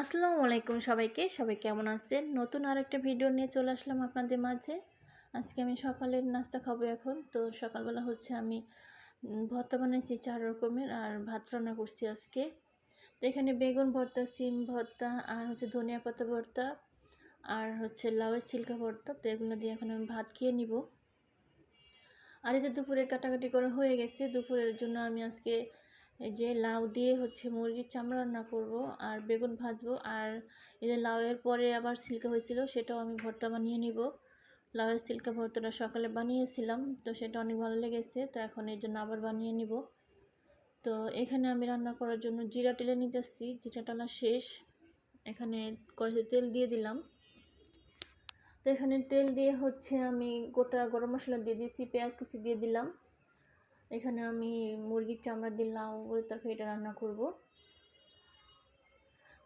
আসসালামু আলাইকুম সবাইকে। সবাই কেমন আছেন? নতুন আর একটা ভিডিও নিয়ে চলে আসলাম আপনাদের মাঝে। আজকে আমি সকালের নাস্তা খাব এখন। তো সকালবেলা হচ্ছে আমি ভর্তা বানিয়েছি চার রকমের আর ভাত রান্না করছি আজকে। তো এখানে বেগুন ভর্তা, সিম ভর্তা আর হচ্ছে ধনিয়া পাতা ভর্তা আর হচ্ছে লাউয়ের ছিলকা ভর্তা। তো এগুলো দিয়ে এখন আমি ভাত খেয়ে নিব। আর এই যে দুপুরে কাটাকাটি করা হয়ে গেছে, দুপুরের জন্য আমি আজকে এই যে লাউ দিয়ে হচ্ছে মুরগির চামড়া রান্না করব আর বেগুন ভাজবো। আর এই যে লাউয়ের পরে আবার সিল্কা হয়েছিল, সেটাও আমি ভর্তা বানিয়ে নিব। লাউয়ের সিল্কা ভর্তাটা সকালে বানিয়েছিলাম, তো সেটা অনেক ভালো লেগেছে, তো এখন এই জন্য আবার বানিয়ে নিব। তো এখানে আমি রান্না করার জন্য জিরা টেলে নিতেছি, জিরা টালা শেষ। এখানে কড়াইতে তেল দিয়ে দিলাম। তো এখানে তেল দিয়ে হচ্ছে আমি গোটা গরম মশলা দিয়ে দিয়েছি, পেঁয়াজ কুচি দিয়ে দিলাম। এখানে আমি মুরগির চামড়া দিলাম, ওই এটা রান্না করব।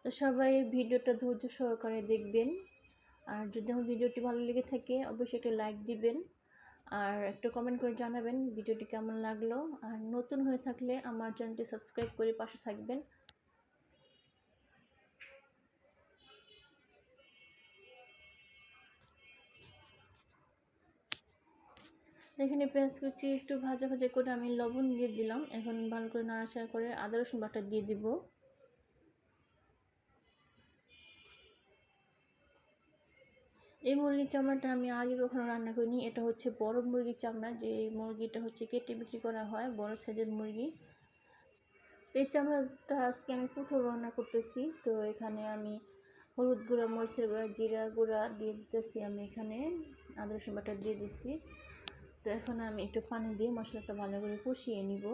তো সবাই ভিডিওটা ধৈর্য সহকারে দেখবেন। আর যদি আমার ভিডিওটি ভালো লেগে থাকে, অবশ্যই একটা লাইক দিবেন। আর একটা কমেন্ট করে জানাবেন ভিডিওটি কেমন লাগল। আর নতুন হয়ে থাকলে আমার চ্যানেলটি সাবস্ক্রাইব করে পাশে থাকবেন। এখানে পেঁয়াজ কুচি একটু ভাজা ভাজা করে আমি লবণ দিয়ে দিলাম। এখন ভালো করে নাড়াচাড়া করে আদা, রসুন বাটা দিয়ে দিব। এই মুরগির চামড়াটা আমি আগে কখনো রান্না করিনি। এটা হচ্ছে বড় মুরগির চামড়া, যে মুরগিটা হচ্ছে কেটে বিক্রি করা হয়, বড় সাইজের মুরগি। তো এই চামড়াটা আজকে আমি প্রথম রান্না করতেছি। তো এখানে আমি হলুদ গুঁড়া, মরিচের গুঁড়া, জিরা গুঁড়া দিয়ে দিতেছি আমি এখানে। আদা, রসুন বাটা দিয়ে দিচ্ছি তো এখন আমি একটু পানি দিয়ে মশলাটা ভালো করে কষিয়ে নিব।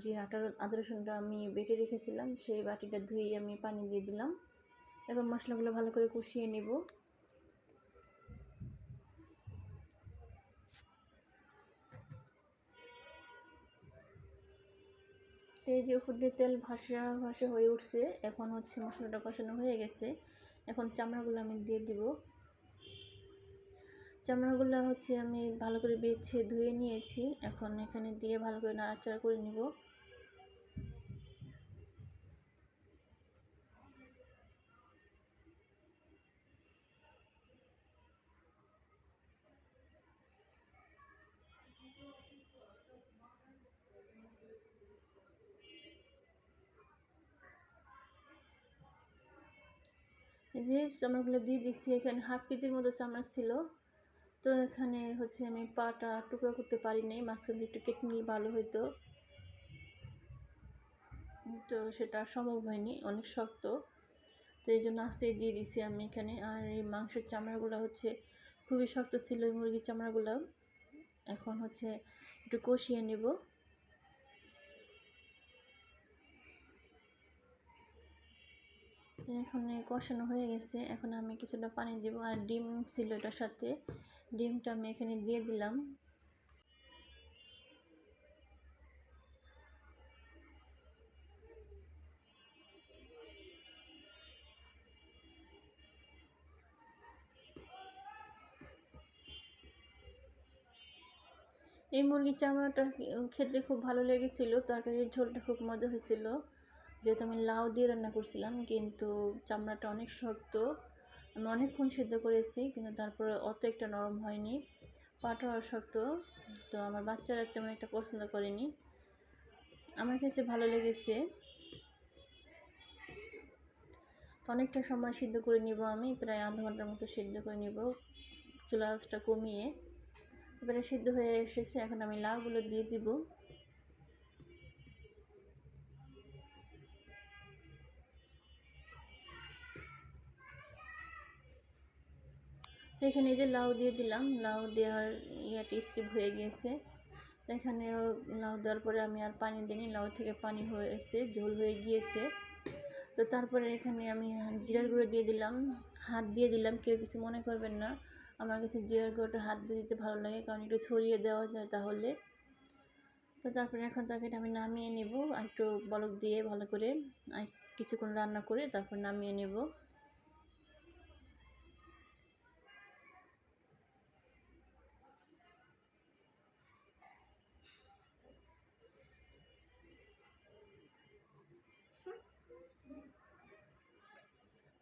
যে আটার আদা রসুনটা আমি বেটে রেখেছিলাম, সেই বাটিটা ধুয়ে আমি পানি দিয়ে দিলাম। এখন মশলাগুলো ভালো করে কষিয়ে নিব। এই যে উপর দিয়ে তেল ভাসা ভাসা হয়ে উঠছে, এখন হচ্ছে মশলাটা কষানো হয়ে গেছে। এখন চামড়াগুলো আমি দিয়ে দিব। চামড়াগুলো হচ্ছে আমি ভালো করে বেছে ধুয়ে নিয়েছি। এখন এখানে দিয়ে ভালো করে নাড়াচাড়া করে নিব। যে চামড়াগুলো দিয়ে দিচ্ছি, এখানে হাফ কেজির মতো চামড়া ছিল। তো এখানে হচ্ছে আমি পাটা টুকরো করতে পারি নাই, মাঝখান দিয়ে একটু কেটে নিলে ভালো হতো তো সেটা সম্ভব হয়নি, অনেক শক্ত। তো এই জন্য আস্তে দিয়ে দিছি আমি এখানে। আর এই মাংসের চামড়াগুলো হচ্ছে খুবই শক্ত ছিল এই মুরগির চামড়াগুলো। এখন হচ্ছে একটু কষিয়ে নেব। এখানে কষানো হয়ে গেছে, এখন আমি কিছুটা পানি দেব। আর ডিম ছিল এটার সাথে। ডিমটা আমি এখানে দিয়ে দিলাম। এই মুরগির চামড়াটা খেতে খুব ভালো লেগেছিল, তরকারির ঝোলটা খুব মজা হয়েছিল। যেহেতু আমি লাউ দিয়ে রান্না করছিলাম, কিন্তু চামড়াটা অনেক শক্ত। আমি অনেকক্ষণ সিদ্ধ করেছি, কিন্তু তারপরে অত একটা নরম হয়নি। পাটাও শক্ত তো আমার বাচ্চারা তেমন একটা পছন্দ করেনি। আমার কাছে ভালো লেগেছে। তো অনেকটা সময় সিদ্ধ করে নিব আমি, প্রায় আধা ঘণ্টার মতো সিদ্ধ করে নিব, চুলা আঁচটা কমিয়ে। এবারে সিদ্ধ হয়ে এসেছে, এখন আমি লাউগুলো দিয়ে দিব। তো এখানে যে লাউ দিয়ে দিলাম, লাউ দেওয়ার ইয়াটি স্কিপ হয়ে গিয়েছে এখানে লাউ দেওয়ার পরে আমি আর পানি দিইনি, লাউ থেকে পানি হয়েছে, ঝোল হয়ে গিয়েছে। তো তারপরে এখানে আমি জিরার গুঁড়ো দিয়ে দিলাম, হাত দিয়ে দিলাম, কেউ কিছু মনে করবেন না। আমার কাছে জিরার গুঁড়োটা হাত দিয়ে দিতে ভালো লাগে, কারণ একটু ছড়িয়ে দেওয়া যায় তাহলে। তো তারপরে এখন তরকারিটা আমি নামিয়ে নেব একটু বলক দিয়ে ভালো করে কিছুক্ষণ রান্না করে তারপর নামিয়ে নেব।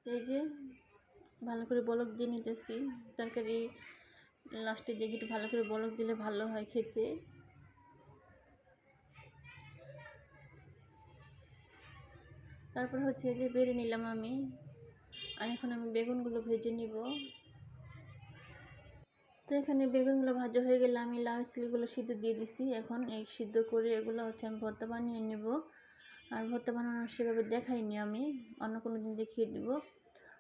এই যে, ভালো করে বলক দিয়ে নিতেছি। তরকারি লাস্টে দেখি একটু ভালো করে বলক দিলে ভালো হয় খেতে। তারপর হচ্ছে যে বেড়ে নিলাম আমি। আর এখন আমি বেগুনগুলো ভেজে নিব। তো এখানে বেগুনগুলো ভাজা হয়ে গেলে আমি লাউ, সিলিগুলো সিদ্ধ দিয়ে দিছি। এখন এই সিদ্ধ করে এগুলো হচ্ছে আমি ভর্তা বানিয়ে নেব। আর ভর্তা বানানো সেভাবে দেখাইনি আমি। অন্য কোনো দিন দেখিয়ে দিব।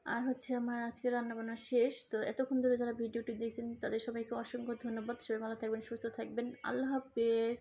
আর হচ্ছে আমার আজকে রান্নাবান্না শেষ। তো এতক্ষণ ধরে যারা ভিডিওটি দেখছেন, তাদের সবাইকে অসংখ্য ধন্যবাদ। সবাই ভালো থাকবেন, সুস্থ থাকবেন। আল্লাহ হাফেজ।